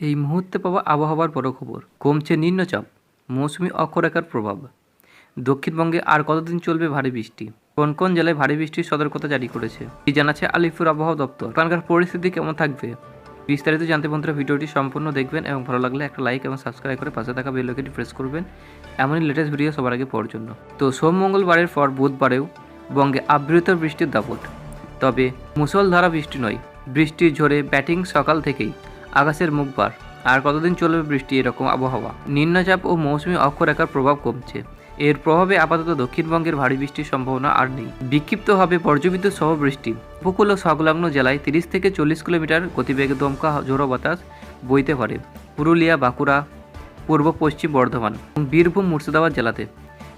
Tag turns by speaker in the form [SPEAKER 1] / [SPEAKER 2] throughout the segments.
[SPEAKER 1] এই মুহূর্তে পাওয়া আবহাওয়ার বড় খবর, কমছে নিম্নচাপ, মৌসুমি অক্ষরেখার প্রভাব। দক্ষিণবঙ্গে আর কতদিন চলবে ভারী বৃষ্টি? কোন কোন জেলায় ভারী বৃষ্টির সতর্কতা জারি করেছে? কি জানাচ্ছে আলিপুর আবহাওয়া দপ্তর? ওখানকার পরিস্থিতি কেমন থাকবে? বিস্তারিত জানতে বন্ধুরা ভিডিওটি সম্পূর্ণ দেখবেন এবং ভালো লাগলে একটা লাইক এবং সাবস্ক্রাইব করে পাশে থাকা বেল আইকনটি প্রেস করবেন। এমনই লেটেস্ট ভিডিও সবার আগে পাওয়ার জন্য। তো সোম মঙ্গলবারের পর বুধবারেও বঙ্গে আবৃত বৃষ্টির দাপট। তবে মুষলধারা বৃষ্টি নয়, বৃষ্টির ঝড়ে ব্যাটিং সকাল থেকেই। আকাশের মুখবার আর কতদিন চলবে বৃষ্টি এরকম আবহাওয়া? নিম্নচাপ ও মৌসুমী অক্ষরেখার প্রভাব কমছে। এর প্রভাবে আপাতত দক্ষিণবঙ্গের ভারী বৃষ্টির সম্ভাবনা আর নেই। বিক্ষিপ্ত হবে পর্যবিদ্যুৎ সহ বৃষ্টি। উপকূল ও সংলগ্ন জেলায় তিরিশ থেকে চল্লিশ কিলোমিটার গতিবেগে দমকা ঝোড়ো বাতাস বইতে পারে। পুরুলিয়া, বাঁকুড়া, পূর্ব পশ্চিম বর্ধমান এবং বীরভূম, মুর্শিদাবাদ জেলাতে।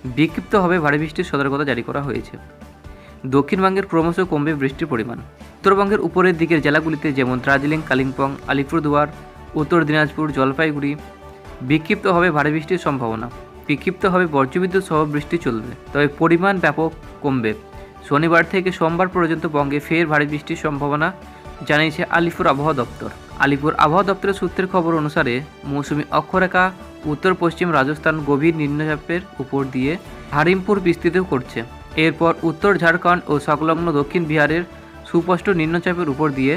[SPEAKER 1] বিক্ষিপ্ত হবে ভারী বৃষ্টির সতর্কতা জারি করা হয়েছে। দক্ষিণবঙ্গের ক্রমশ কমবে বৃষ্টির পরিমাণ। উত্তরবঙ্গের উপরের দিকের জেলাগুলিতে যেমন দার্জিলিং, কালিম্পং, আলিপুরদুয়ার, উত্তর দিনাজপুর, জলপাইগুড়ি বিক্ষিপ্ত হবে ভারী বৃষ্টির সম্ভাবনা। বিক্ষিপ্ত হবে বজ্রবিদ্যুৎ সহ বৃষ্টি চলবে, তবে পরিমাণ ব্যাপক কমবে। শনিবার থেকে সোমবার পর্যন্ত বঙ্গে ফের ভারী বৃষ্টির সম্ভাবনা, জানিয়েছে আলিপুর আবহাওয়া দপ্তর। আলিপুর আবহাওয়া দপ্তরের সূত্রের খবর অনুসারে মৌসুমি অক্ষরেখা উত্তর পশ্চিম রাজস্থান গভীর নিম্নচাপের উপর দিয়ে হারিমপুর বিস্তৃত করছে। এরপর উত্তর ঝাড়খণ্ড ও সংলগ্ন দক্ষিণ বিহারের সুস্পষ্ট নিম্নচাপের উপর দিয়ে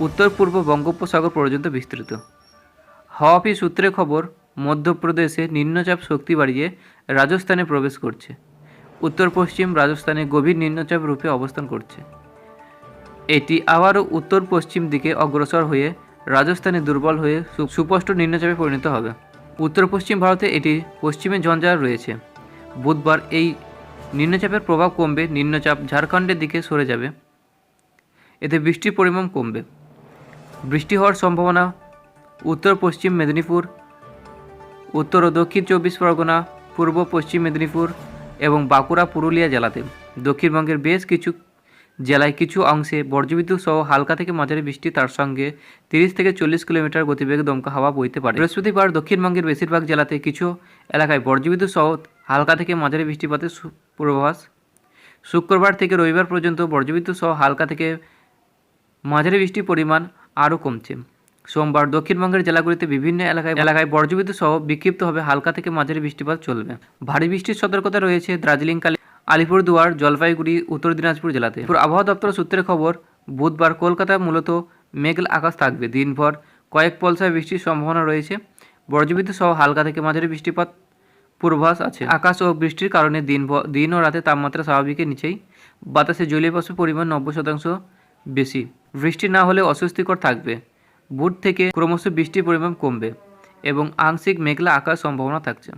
[SPEAKER 1] উত্তর পূর্ব বঙ্গোপসাগর পর্যন্ত বিস্তৃত। হাওয়াপি সূত্রে খবর, মধ্যপ্রদেশে নিম্নচাপ শক্তি বাড়িয়ে রাজস্থানে প্রবেশ করছে। উত্তর পশ্চিম রাজস্থানে গভীর নিম্নচাপ রূপে অবস্থান করছে। এটি আবারও উত্তর পশ্চিম দিকে অগ্রসর হয়ে রাজস্থানে দুর্বল হয়ে সুস্পষ্ট নিম্নচাপে পরিণত হবে। উত্তর পশ্চিম ভারতে এটি পশ্চিমে ঝঞ্ঝার রয়েছে। বুধবার এই নিম্নচাপের প্রভাব কমবে, নিম্নচাপ ঝাড়খণ্ডের দিকে সরে যাবে। এতে বৃষ্টির পরিমাণ কমবে। বৃষ্টি হওয়ার সম্ভাবনা, উত্তর পশ্চিম মেদিনীপুর, উত্তর ও দক্ষিণ চব্বিশ পরগনা, পূর্ব পশ্চিম মেদিনীপুর এবং বাঁকুড়া পুরুলিয়া জেলাতে। দক্ষিণবঙ্গের বেশ কিছু জেলায় কিছু অংশে বজ্রবিদ্যুৎ সহ হালকা থেকে মাঝারি বৃষ্টি, তার সঙ্গে তিরিশ থেকে চল্লিশ কিলোমিটার গতিবেগে দমকা হাওয়া বইতে পারে। বৃহস্পতিবার দক্ষিণবঙ্গের বেশিরভাগ জেলাতে কিছু এলাকায় বজ্রবিদ্যুৎ সহ হালকা থেকে মাঝারি বৃষ্টিপাতের পূর্বাভাস, শুক্রবার থেকে রবিবার পর্যন্ত বজ্রবিদ্যুৎ সহ হালকা থেকে মাঝারি বৃষ্টির পরিমাণ আরও কমছে। সোমবার দক্ষিণবঙ্গের জেলাগুলিতে বিভিন্ন এলাকায় এলাকায় বজ্রবিদ্যুৎ সহ বিক্ষিপ্ত হবে হালকা থেকে মাঝারি বৃষ্টিপাত চলবে। ভারী বৃষ্টির সতর্কতা রয়েছে দার্জিলিং কালি আলিপুরদুয়ার, জলপাইগুড়ি, উত্তর দিনাজপুর জেলাতে। আবহাওয়া দপ্তর সূত্রের খবর, বুধবার কলকাতায় মূলত মেঘলা আকাশ থাকবে। দিনভর কয়েক পলসায় বৃষ্টির সম্ভাবনা রয়েছে। বজ্রবিদ্যুৎ সহ হালকা থেকে মাঝারি বৃষ্টিপাত পূর্বাভাস আছে। আকাশ ও বৃষ্টির কারণে দিন দিন ও রাতে তাপমাত্রা স্বাভাবিকের নিচেই। বাতাসে জলীয় বাষ্পের পরিমাণ নব্বই শতাংশ বেশি। বৃষ্টি না হলে অস্বস্তিকর থাকবে। বুধ থেকে ক্রমশ বৃষ্টির পরিমাণ কমবে এবং আংশিক মেঘলা আকাশ সম্ভাবনা থাকছে।